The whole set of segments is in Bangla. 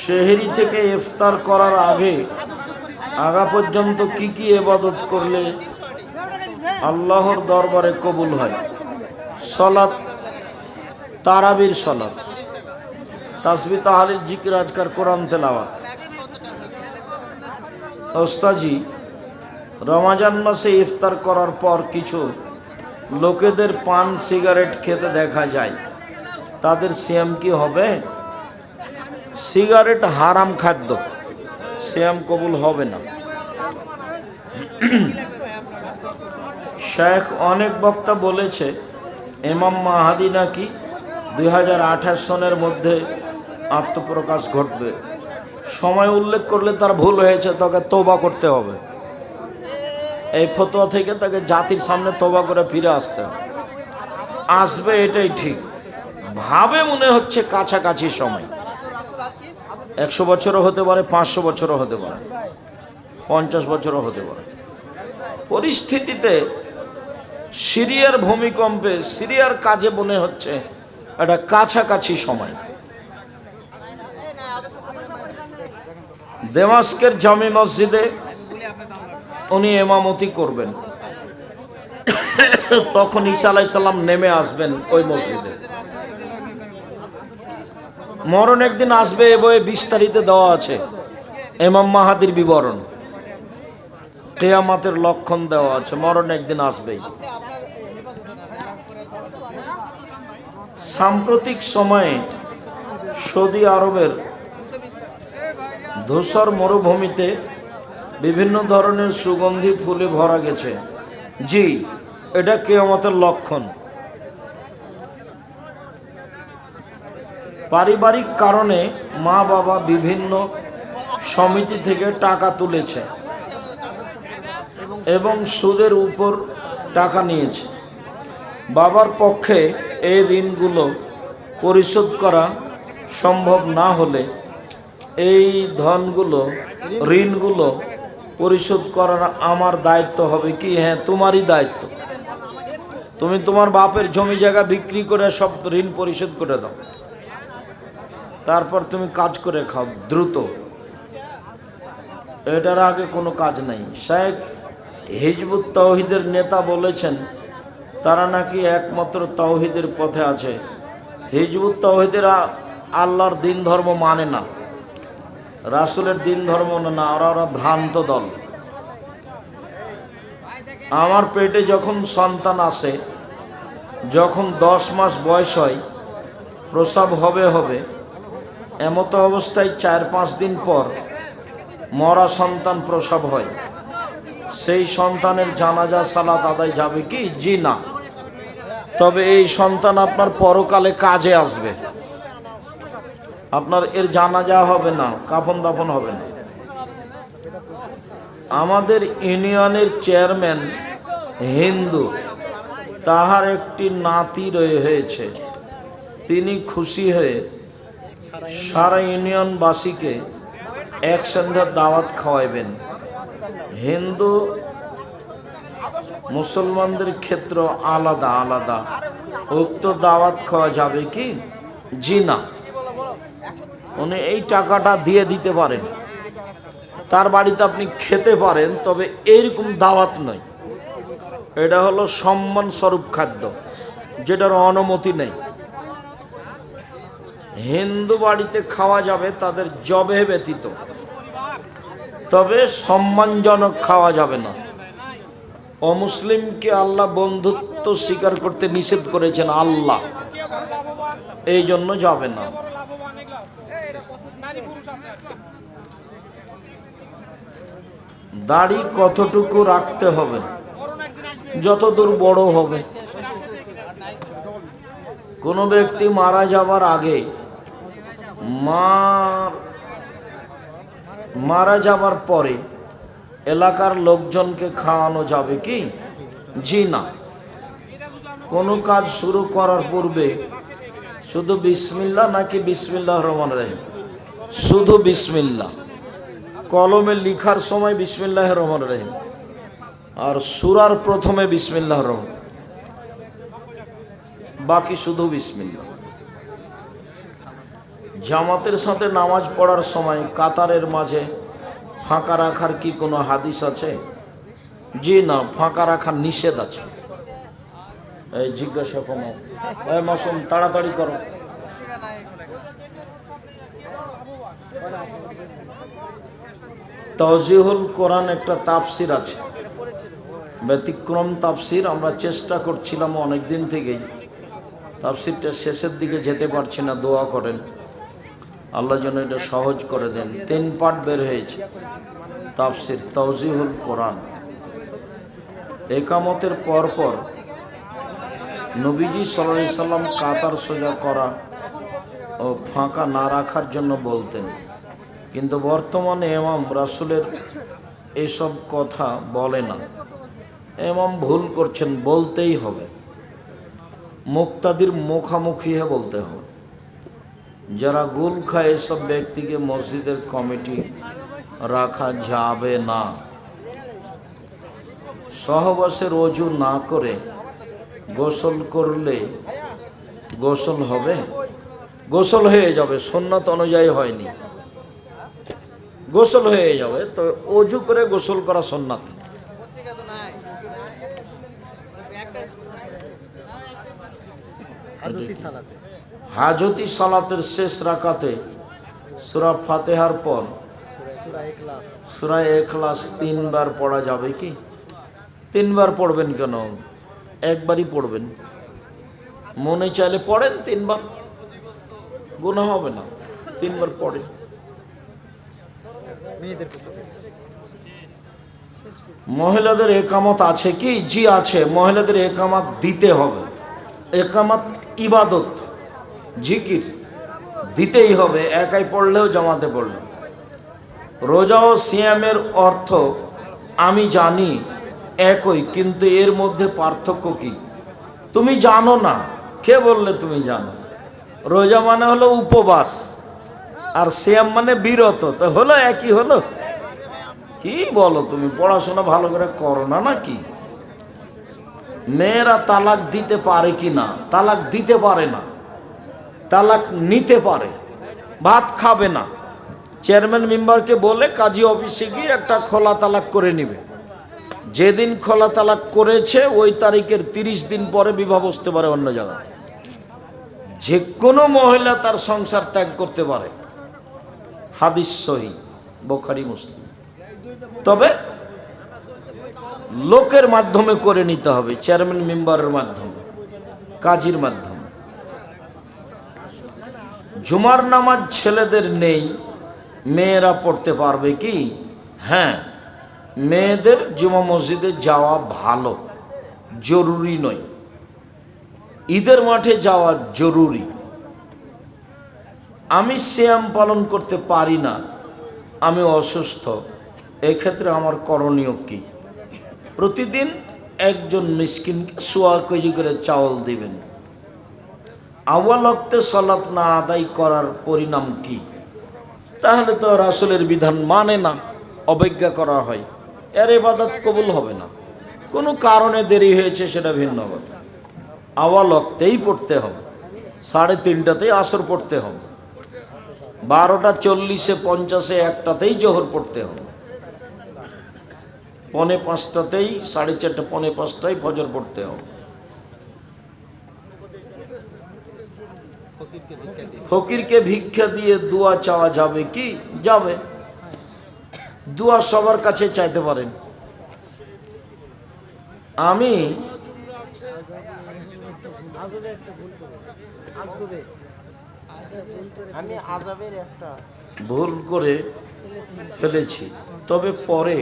শেহরি থেকে ইফতার করার আগে আগা পর্যন্ত কি কি এবাদত করলে আল্লাহর দরবারে কবুল হয়? সলাৎ, তারাবির সলাৎ। তাসবি তাহালিল জিকির, আজকার কোরআন তেলাওয়াত। ওস্তাজি, রমাজান মাসে ইফতার করার পর কিছু লোকেদের পান, সিগারেট খেতে দেখা যায়। তাদের সিয়াম কি হবে? সিগারেট হারাম খাদ্য। সিয়াম কবুল হবে না। শেখ অনেক বক্তা বলেছে এমাম মাহাদি নাকি দুই হাজার আঠাশ সনের মধ্যে আত্মপ্রকাশ ঘটবে। সময় উল্লেখ করলে তার ভুল হয়েছে, তাকে তোবা করতে হবে। এই ফতোয়া থেকে তাকে জাতির সামনে তোবা করে ফিরে আসতে আসবে এটাই ঠিক। ভাবে মনে হচ্ছে কাছাকাছি সময়। একশো বছরও হতে পারে, পাঁচশো বছরও হতে পারে, পঞ্চাশ বছরও হতে পারে। পরিস্থিতিতে সিরিয়ার ভূমিকম্পে, সিরিয়ার কাজে মনে হচ্ছে একটা কাছাকাছি সময়। দেমাস্কের জামি মসজিদে উনি এমামতি করবেন। তখন ঈসা আলাইসাল্লাম নেমে আসবেন ওই মসজিদে। মরণ একদিন আসবে এ বইয়ে বিস্তারিত দেওয়া আছে। এমাম মাহাদির বিবরণ। কেয়ামাতের লক্ষণ দেওয়া আছে, মরণ একদিন আসবেই। সাম্প্রতিক সময়ে সৌদি আরবের ধূসর মরুভূমিতে বিভিন্ন ধরনের সুগন্ধি ফুলে ভরা গেছে। জি, এটা কেয়ামতের লক্ষণ। পারিবারিক কারণে মা বাবা বিভিন্ন সমিতি থেকে টাকা তুলেছে এবং সুদের উপর টাকা নিয়েছে। বাবার পক্ষে এই ঋণগুলো পরিশোধ করা সম্ভব না হলে এই ধনগুলো, ঋণগুলো পরিশোধ করার আমার দায়িত্ব হবে কি? হ্যাঁ তোমারই দায়িত্ব। তুমি তোমার বাপের জমি জায়গা বিক্রি করে সব ঋণ পরিশোধ করে দাও। তারপর তুমি কাজ করে খাও, দ্রুত। এটার আগে কোনো কাজ নাই। শেখ হিজবুত তৌহিদের নেতা বলেছেন, তারা নাকি একমাত্র তৌহিদের পথে আছে। হিজবুত তৌহিদের আল্লাহর দিন ধর্ম মানে না। রাসুলের দিন ধর্ম না, ওরা ওরা ভ্রান্ত দল। আমার পেটে যখন সন্তান আসে, যখন দশ মাস বয়স হয়, প্রসব হবে হবে এমতো অবস্থায় চার পাঁচ দিন পর মরা সন্তান প্রসব হয়। সেই সন্তানের জানাজা, সালাত আদায় যাবে কি? জি না। তবে এই সন্তান আপনার পরকালে কাজে আসবে। আপনার এর জানাজা হবে না, কাফন দাফন হবে না। আমাদের ইউনিয়নের চেয়ারম্যান হিন্দু, তাহার একটি নাতি রয়ে হয়েছে। তিনি খুশি হয়ে সারা ইউনিয়নবাসীকে এক সন্ধ্যার দাওয়াত খাওয়াইবেন। হিন্দু, মুসলমানদের ক্ষেত্র আলাদা আলাদা। উক্ত দাওয়াত খাওয়া যাবে কি? জি না। উনি এই টাকাটা দিয়ে দিতে পারেন। তার বাড়িতে আপনি খেতে পারেন, তবে এইরকম দাওয়াত নয়। এটা হলো সম্মান স্বরূপ খাদ্য, যেটার অনুমতি নেই। হিন্দু বাড়িতে খাওয়া যাবে, তাদের জবে ব্যতীত। তবে সম্মানজনক খাওয়া যাবে না। অমুসলিমকে আল্লাহ বন্ধুত্ব স্বীকার করতে নিষেধ করেছেন আল্লাহ। এই জন্য যাবে না। দাড়ি কতটুকু রাখতে হবে? যতদূর বড় হবে। কোনো ব্যক্তি মারা যাবার আগে মার, মারা যাবার পরে এলাকার লোকজনকে খাওয়ানো যাবে কি? জি না। কোনো কাজ শুরু করার পূর্বে শুধু বিসমিল্লা নাকি বিসমিল্লাহ রহমান রহিম? শুধু বিসমিল্লা। কলমে লিখার সময় বিসমিল্লাহ রহমান রহিম। আর সুরার প্রথমে বিসমিল্লাহ রহমান। বাকি শুধু বিসমিল্লা জামাতের সাথে নামাজ পড়ার সময় কাতারের মাঝে ফাঁকা রাখার কি কোনো হাদিস আছে? জি না, ফাঁকা রাখার নিষেধ আছে। এই জিজ্ঞাসা কোনো এই মাসুম, তাড়াতাড়ি করো। তজিহুল কোরআন একটা তাফসির আছে। ব্যতিক্রম তাফসির আমরা চেষ্টা করছিলাম অনেক দিন থেকেই। তাফসিরটা শেষের দিকে যেতে পারছি না, দোয়া করেন। আল্লাহ যেন এটা সহজ করে দেন। তিন পার্ট বের হয়েছে। তাফসির তৌজিহুল কোরআন। একামতের পরপর নবীজি সাল্লাহ সাল্লাম কাতার সোজা করা ও ফাঁকা না রাখার জন্য বলতেন। কিন্তু বর্তমানে এমাম রাসুলের এসব কথা বলে না। এমাম ভুল করছেন, বলতেই হবে। মুক্তাদির মুখামুখি হয়ে বলতে হবে। যারা গুল খায় এসব ব্যক্তিকে মসজিদের কমিটি রাখা যাবে না। সহবাসের অজু না করে গোসল করলে গোসল হবে? গোসল হয়ে যাবে সন্ন্যত অনুযায়ী হয়নি। গোসল হয়ে যাবে, তো অজু করে গোসল করা সন্ন্যত সালাতে। হাজতি সালাতের শেষ রাকাতে সুরা ফাতেহার পর সূরা এখলাস তিনবার পড়া যাবে কি? তিনবার পড়বেন কেন? একবারই পড়বেন। মনে চাইলে পড়েন তিনবার। গুণা হবে না। তিনবার পড়েন। মহিলাদের একামত আছে কি? জি আছে। মহিলাদের একামত দিতে হবে। একামত ইবাদত। জিকির দিতেই হবে, একাই পড়লেও জামাতে পড়লেও রোজা ও সিয়ামের অর্থ আমি জানি একই, কিন্তু এর মধ্যে পার্থক্য কি? তুমি জানো না। কে বললে তুমি জানো? রোজা মানে হলো উপবাস, আর সিয়াম মানে বিরত। তো হলো একই হলো? কি বলো তুমি? পড়াশোনা ভালো করে করো না নাকি? মেয়েরা তালাক দিতে পারে কি না? তালাক দিতে পারে না। তালাক নিতে পারে, ভাত খাবে না। চেয়ারম্যান মেম্বারকে বলে কাজী অফিসে গিয়ে একটা খোলা তালাক করে নিবে। যেদিন খোলা তালাক করেছে, ওই তারিখের তিরিশ দিন পরে বিবাহ বসতে পারে অন্য জায়গায়। যে কোনো মহিলা তার সংসার ত্যাগ করতে পারে। হাদিস সহি, বোখারি, মুসলিম। তবে লোকের মাধ্যমে করে নিতে হবে, চেয়ারম্যান মেম্বারের মাধ্যমে, কাজীর মাধ্যমে। জুমার নামাজ ছেলেদের নেই, মেয়েরা পড়তে পারবে কি? হ্যাঁ মেয়েদের জুমা মসজিদে যাওয়া ভালো, জরুরি নয়। ঈদের মাঠে যাওয়া জরুরি। আমি শ্যাম পালন করতে পারি না, আমি অসুস্থ, এক্ষেত্রে আমার করণীয় কি? প্রতিদিন একজন মিসকিন সোয়া কেজি করে চাউল দিবেন। আওয়ালক্তে সলাৎ না আদায় করার পরিণাম কি? তাহলে তো রাসুলের বিধান মানে না, অবজ্ঞা করা হয়। এর এবাদত কবুল হবে না। কোনো কারণে দেরি হয়েছে সেটা ভিন্ন কথা। আওয়ালক্তেই পড়তে হবে। সাড়ে তিনটাতেই আসর পড়তে হবে। বারোটা চল্লিশে, পঞ্চাশে, একটাতেই জোহর পড়তে হবে। পনে পাঁচটাতেই, সাড়ে চারটে, পনে পাঁচটায় ফজর পড়তে হবে। ফকিরকে ভিক্ষা দিয়ে দোয়া চাওয়া যাবে কি? যাবে। দোয়া সবার কাছে চাইতে পারেন। আমি ভুল করে ফেলেছি, তবে পরে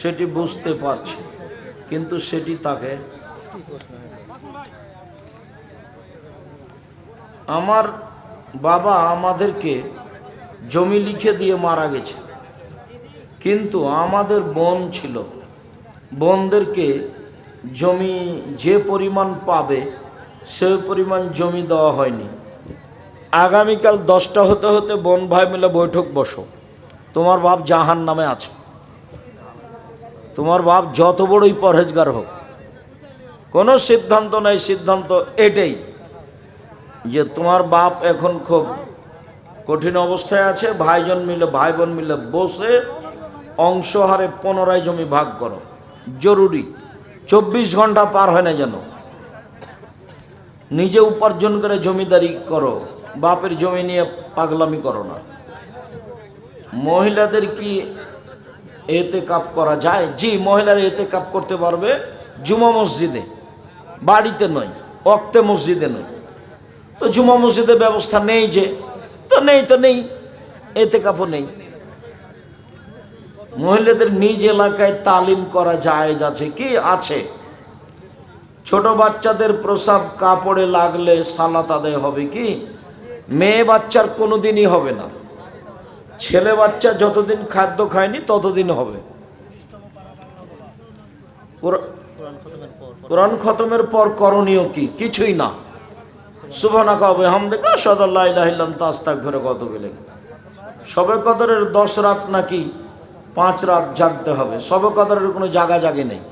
সেটি বুঝতে পারছি, কিন্তু সেটি তাকে আমার বাবা আমাদেরকে জমি লিখে দিয়ে মারা গেছে। কিন্তু আমাদের বোন ছিল। বোনদেরকে জমি যে পরিমাণ পাবে, সে পরিমাণ জমি দেওয়া হয়নি। আগামীকাল দশটা হতে হতে বোন ভাই মিলে বৈঠক বসো। তোমার বাপ জাহান নামে আছে। তোমার বাপ যত বড়ই পরহেজগার হোক। কোনো সিদ্ধান্ত নাই, সিদ্ধান্ত এটাই। যে তোমার বাপ এখন খুব কঠিন অবস্থায় আছে, ভাইজন মিলে ভাই বোন মিলে বসে অংশহারে পুনরায় জমি ভাগ করো। জরুরি। চব্বিশ ঘণ্টা পার হয় না যেন। নিজে উপার্জন করে জমিদারি করো। বাপের জমি নিয়ে পাগলামি করো না। মহিলাদের কি এতে কাপ করা যায়? জি, মহিলারা এতে কাপ করতে পারবে। জুমা মসজিদে। বাড়িতে নয়, অক্তে মসজিদে নয়। তো জুমা মসজিদের ব্যবস্থা নেই যে। তো নেই তো নেই। এতে কাপও নেই। মহিলাদের নিজ এলাকায় তালিম করা যায় আছে। কি আছে? ছোট বাচ্চাদের প্রসাব কাপড়ে লাগলে সালাত আদায় হবে কি? মেয়ে বাচ্চার কোনো দিনই হবে না। ছেলে বাচ্চা যতদিন খাদ্য খায়নি, ততদিন হবে। কোরআন খতমের পর করণীয় কি? কিছুই না। সুবহানা কবে হামদেকা সদাল্লাহ ইলাহিল্লাম তাস্তাক ঘরে কত গেলেন সবে কদরের দশ রাত নাকি পাঁচ রাত জাগতে হবে, সবে কদরের কোনো জাগা জাগে নেই।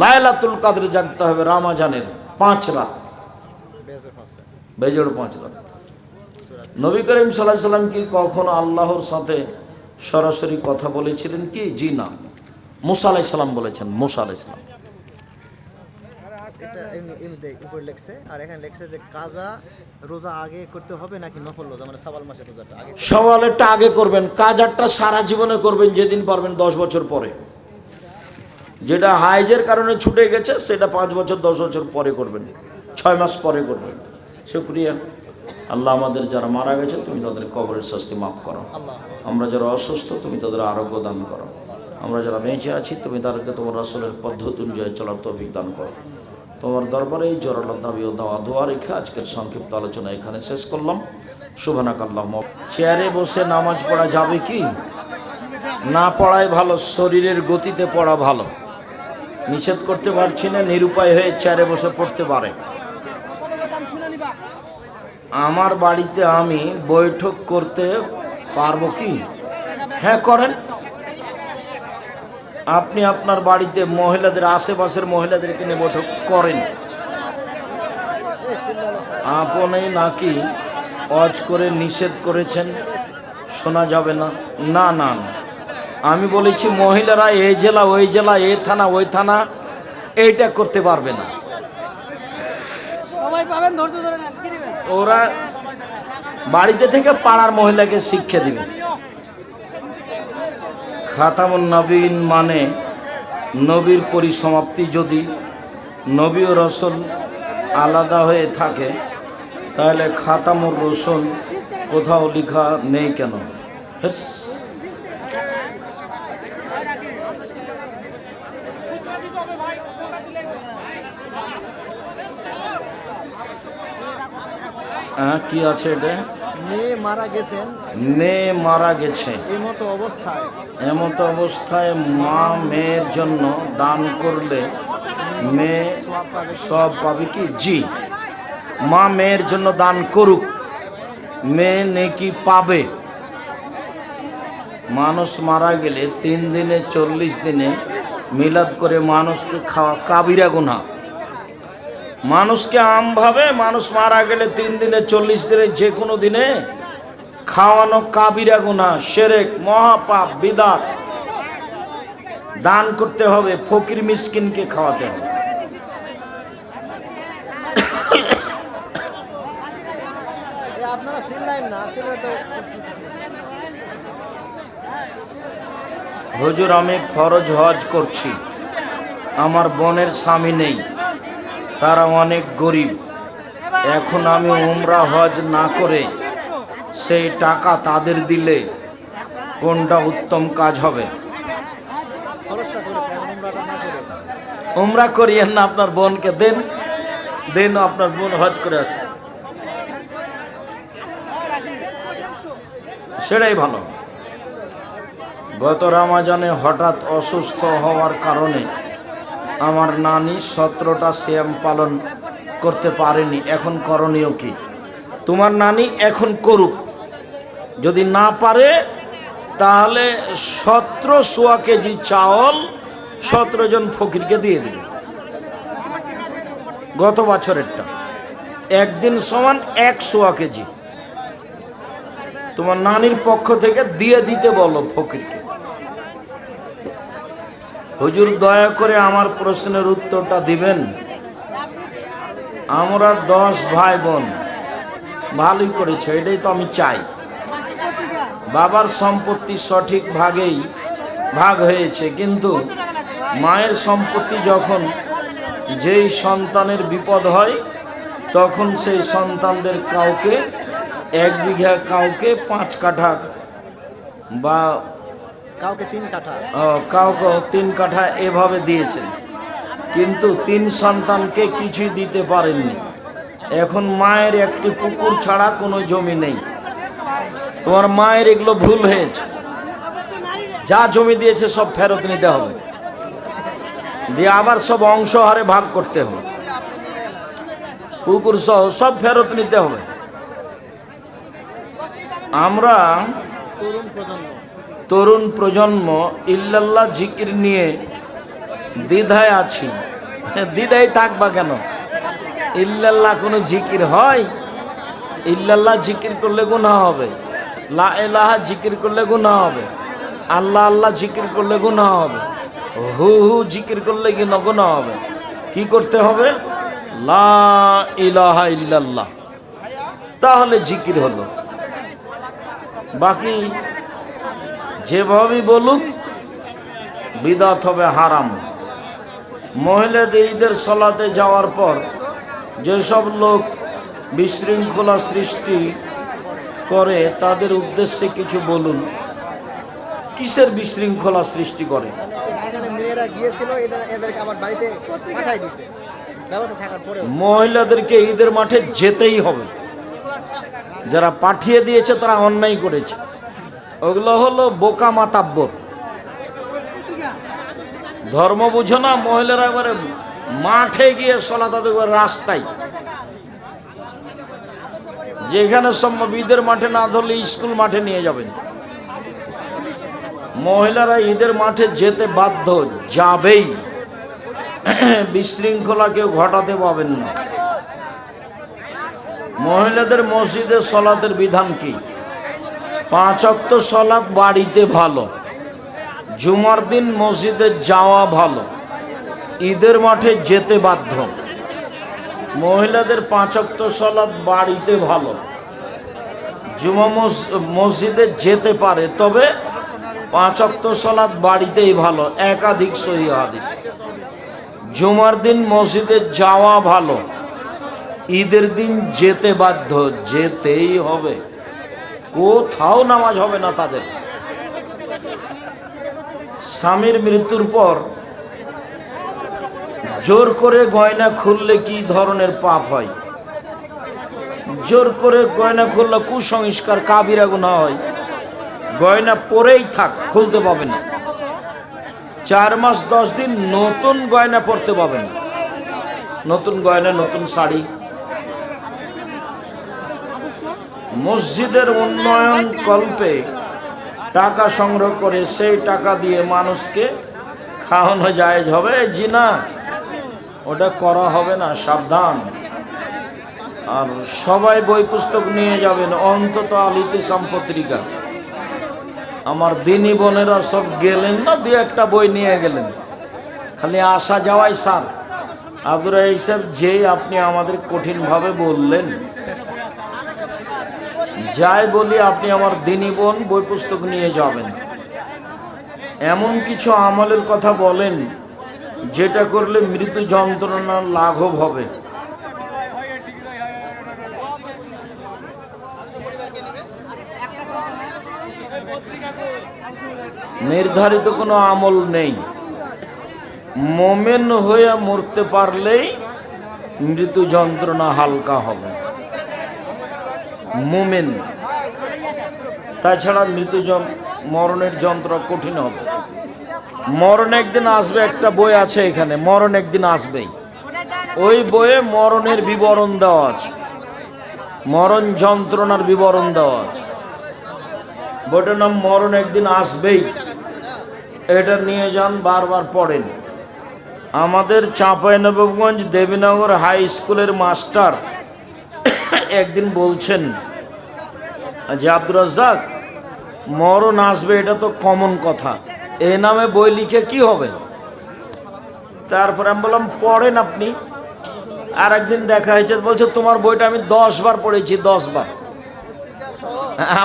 লায়লাতুল কাদরে জাগতে হবে রামাজানের পাঁচ রাত। বেজে বেজোড় পাঁচ রাত। নবী করিম সাল্লাহ সাল্লাম কি কখনো আল্লাহর সাথে সরাসরি কথা বলেছিলেন কি? জি না। মুসা আলাইসাল্লাম বলেছেন, মুসা আলাইসাল্লাম এটা এমনি এমনিতে উপরে লেখছে। আর এখানে লেখছে যে কাজা রোজা আগে করতে হবে নাকি নফল রোজা? মানে সাবাল মাসের রোজাটা আগে সওয়ালেরটা আগে করবেন কাজারটা সারা জীবনে করবেন যেদিন পারবেন দশ বছর পরে। যেটা হাইজের কারণে ছুটে গেছে সেটা পাঁচ বছর দশ বছর পরে করবেন। ছয় মাস পরে করবেন। শুক্রিয়া। আল্লাহ আমাদের যারা মারা গেছে তুমি তাদের কবরের শাস্তি মাফ করো। আমরা যারা অসুস্থ তুমি তাদের আরোগ্য দান করো। আমরা যারা বেঁচে আছি তুমি তাদেরকে তোমার আসলের পদ্ধতি অনুযায়ী চলার তৌফিক দান করো। তোমার দরবারে এই জোরালো দাবি ও দাওয়া, দোয়া রেখে আজকের সংক্ষিপ্ত আলোচনা এখানে শেষ করলাম। শুভনাক আল্লাহ চেয়ারে বসে নামাজ পড়া যাবে কি? না পড়াই ভালো, শরীরের গতিতে পড়া ভালো। নিষেধ করতে পারছি না, নিরুপায় হয়ে চেয়ারে বসে পড়তে পারে। আমার বাড়িতে আমি বৈঠক করতে পারব কি? হ্যাঁ করেন। আপনি আপনার বাড়িতে মহিলাদের আশেপাশের মহিলাদেরকে নিয়ে বৈঠক করেন। আপনি নাকি অজ করে নিষেধ করেছেন? শোনা যাবে না। না না আমি বলেছি মহিলারা এই জেলা ওই জেলা এই থানা ওই থানা এইটা করতে পারবে না। ওরা বাড়িতে থেকে পাড়ার মহিলাকে শিক্ষা দিবে। খাতামুন নবীন মানে নবীর পরিসমাপ্তি যদি নবী ও রসুল আলাদা হয়ে থাকে, তাহলে খাতামুর রসুল কোথাও লেখা নেই কেন? হেস। হ্যাঁ কি আছে এটা? মেয়ে মারা গেছেন। মেয়ে মারা গেছে। এই মতো অবস্থায়। এমত অবস্থায় মা মেয়ের জন্য দান করলে মেয়ে? সব পাবে কি? জি। মা মেয়ের জন্য দান করুক। মেয়ে নেকি পাবে। মানুষ মারা গেলে তিন দিনে চল্লিশ দিনে মিলাদ করে মানুষকে খাওয়া কাবিরা গুনা মানুষকে আমভাবে মানুষ মারা গেলে তিন দিনে, চল্লিশ দিনে, যে কোনো দিনে খাওয়ানো কাবিরা গুনা সেরেক, মহাপাপ, বিদাত। দান করতে হবে, ফকির মিসকিনকে খাওয়াতে হবে। হুজুর, আমি ফরজ হজ করছি। আমার বোনের স্বামী নেই। তারা অনেক গরিব। এখন আমি উমরা হজ না করে সেই টাকা তাদের দিলে কোনটা উত্তম কাজ হবে? উমরা করিয়েন না, আপনার বোনকে দেন। দেন, আপনার বোন হজ করে আসে সেটাই ভালো। গত রামাজানে হঠাৎ অসুস্থ হওয়ার কারণে আমার নানি সতেরোটা শ্যাম পালন করতে পারেনি, এখন করণীয় কি? তোমার নানি এখন করুক। যদি না পারে, তাহলে সতেরো সোয়া কেজি চাওল সতেরো জন ফকিরকে দিয়ে দিবে। গত বছরেরটা। একদিন সমান এক সোয়া কেজি। তোমার নানির পক্ষ থেকে দিয়ে দিতে বলো ফকিরকে। হুজুর দয়া করে আমার প্রশ্নের উত্তরটা দিবেন। আমরা দশ ভাই বোন, ভালোই করেছে, এটাই তো আমি চাই। বাবার সম্পত্তি সঠিক ভাগেই ভাগ হয়েছে, কিন্তু মায়ের সম্পত্তি যখন যেই সন্তানের বিপদ হয়, তখন সেই সন্তানদের কাউকে এক বিঘা, কাউকে পাঁচ কাঠা বা কাউকে তিন কাঠা? কাউকে তিন কাঠা এভাবে দিয়েছেন কিন্তু তিন সন্তানকে কিছুই দিতে পারেননি। এখন মায়ের একটি পুকুর ছাড়া কোনো জমি নেই। তোমার মায়ের এগুলো ভুল হয়েছে। যা জমি দিয়েছে সব ফেরত নিতে হবে। দিয়ে আবার সব অংশ হারে ভাগ করতে হবে। পুকুর সহ সব ফেরত নিতে হবে। আমরা তরুণ প্রজন্ম। তরুণ প্রজন্ম ইল্লাল্লাহ জিকির নিয়ে দ্বিধায় আছি। দ্বিধায় থাকবা কেন? ইল্লাল্লাহ কোনো জিকির হয়? ইল্লাল্লাহ জিকির করলে গুণা হবে। লা এলাহা জিকির করলে গুণা হবে। আল্লাহ আল্লাহ জিকির করলে গুণা হবে। হু হু জিকির করলে কি গুণা হবে? কি করতে হবে? লা ইলাহা ইল্লাল্লাহ। তাহলে জিকির হলো। বাকি যেভাবেই বলুক বিদাত হবে হারাম। মহিলাদের ঈদের সলাতে যাওয়ার পর যেসব লোক বিশৃঙ্খলা সৃষ্টি করে তাদের উদ্দেশ্যে কিছু বলুন। কিসের বিশৃঙ্খলা সৃষ্টি করে? মহিলাদেরকে ঈদের মাঠে যেতেই হবে। যারা পাঠিয়ে দিয়েছে তারা অন্যায় করেছে। ওগুলো হলো বোকা মাতাব্বর ধর্ম বুঝো না, মহিলারা একবারে মাঠে গিয়ে সলাতা দেখবে রাস্তায়। যেখানে সম্ভব ঈদের মাঠে না ধরলে স্কুল মাঠে নিয়ে যাবেন। মহিলারা ঈদের মাঠে যেতে বাধ্য যাবেই। বিশৃঙ্খলা কেউ ঘটাতে পাবেন না। মহিলাদের মসজিদে সলাতের বিধান কি? পাঁচ অক্ত সলাৎ বাড়িতে ভালো। জুমার দিন মসজিদে যাওয়া ভালো। ঈদের মাঠে যেতে বাধ্য। মহিলাদের পাঁচ অক্ত সলাৎ বাড়িতে ভালো। জুমা মস- মসজিদে যেতে পারে, তবে পাঁচ অক্ত সলাৎ বাড়িতেই ভালো। একাধিক সহি হাদিস। জুমার দিন মসজিদে যাওয়া ভালো। ঈদের দিন যেতে বাধ্য, যেতেই হবে। কোথাও নামাজ হবে না তাদের। স্বামীর মৃত্যুর পর জোর করে গয়না খুললে কি ধরনের পাপ হয়? জোর করে গয়না খুললে কুসংস্কার, কাবিরা গুণা হয়। গয়না পরেই থাক, খুলতে পাবে না। চার মাস, দশ দিন নতুন গয়না পরতে পাবেন নতুন গয়না, নতুন শাড়ি মসজিদের উন্নয়ন কল্পে টাকা সংগ্রহ করে সেই টাকা দিয়ে মানুষকে খাওয়ানো জায়েজ হবে। জি না ওটা করা হবে না, সাবধান। আর সবাই বই পুস্তক নিয়ে যাবেন, অন্তত আলিতে পত্রিকা আমার দিনী বোনেরা সব গেলেন না, দু একটা বই নিয়ে গেলেন। খালি আসা যাওয়াই সার আব্দুর হিসাব যেই আপনি আমাদের কঠিনভাবে বললেন যাই বলি, আপনি আমার দিনী বোন, বই পুস্তক নিয়ে যাবেন। এমন কিছু আমলের কথা বলেন, যেটা করলে মৃত্যু যন্ত্রণা লাঘব হবে। নির্ধারিত কোনো আমল নেই। মোমেন হয়ে মরতে পারলেই মৃত্যু যন্ত্রণা হালকা হবে। মোমেন। তাছাড়া মৃত্যু মরণের যন্ত্র কঠিন হবে। মরণ একদিন আসবে, একটা বই আছে এখানে, মরণ একদিন আসবেই। ওই বইয়ে মরণের বিবরণ দেওয়া আছে। মরণ যন্ত্রণার বিবরণ দেওয়া আছে। বইটার নাম মরণ একদিন আসবেই। এটা নিয়ে যান, বারবার পড়েন। আমাদের চাঁপাইনবাবগঞ্জ দেবীনগর হাই স্কুলের মাস্টার একদিন বলছেন যে, আব্দুর রাজ্জাক, মরণ আসবে, এটা তো কমন কথা। এ নামে বই লিখে কি হবে? তারপরে আমি বললাম, পড়েন আপনি। আর একদিন দেখা হয়েছে, বলছে, তোমার বইটা আমি দশ বার পড়েছি, দশ বার।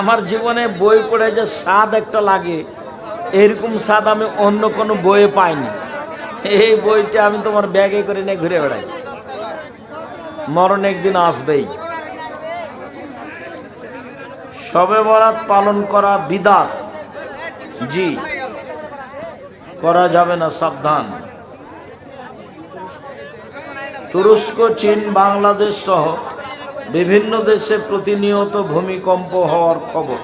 আমার জীবনে বই পড়ে যে স্বাদ একটা লাগে, এরকম স্বাদ আমি অন্য কোনো বইয়ে পাইনি। এই বইটা আমি তোমার ব্যাগে করে নিয়ে ঘুরে বেড়াই। মরণ একদিন আসবেই। সবে বরাত পালন করা বিদাত। জি। করা যাবে না, সাবধান। তুরস্ক, চীন, বাংলাদেশ সহ বিভিন্ন দেশে প্রতিনিয়ত ভূমিকম্প হওয়ার খবর।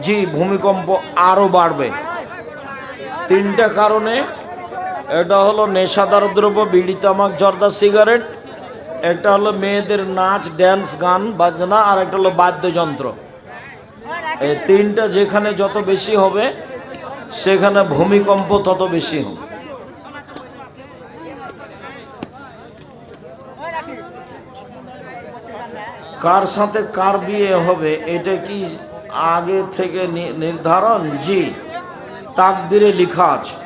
জি, ভূমিকম্প আরও বাড়বে। তিনটা কারণে, এটা হলো নেশাদার দ্রব্য, বিড়ি, তামাক, জর্দা সিগারেট, একটা হলো মেয়েদের নাচ, ড্যান্স, গান, বাজনা, আর একটা হলো বাদ্যযন্ত্র। এই তিনটা যেখানে যত বেশি হবে, সেখানে ভূমিকম্প তত বেশি হবে। কার সাথে কার বিয়ে হবে, এটা কি আগে থেকে নির্ধারণ? জি। তাকদিরে লেখা আছে।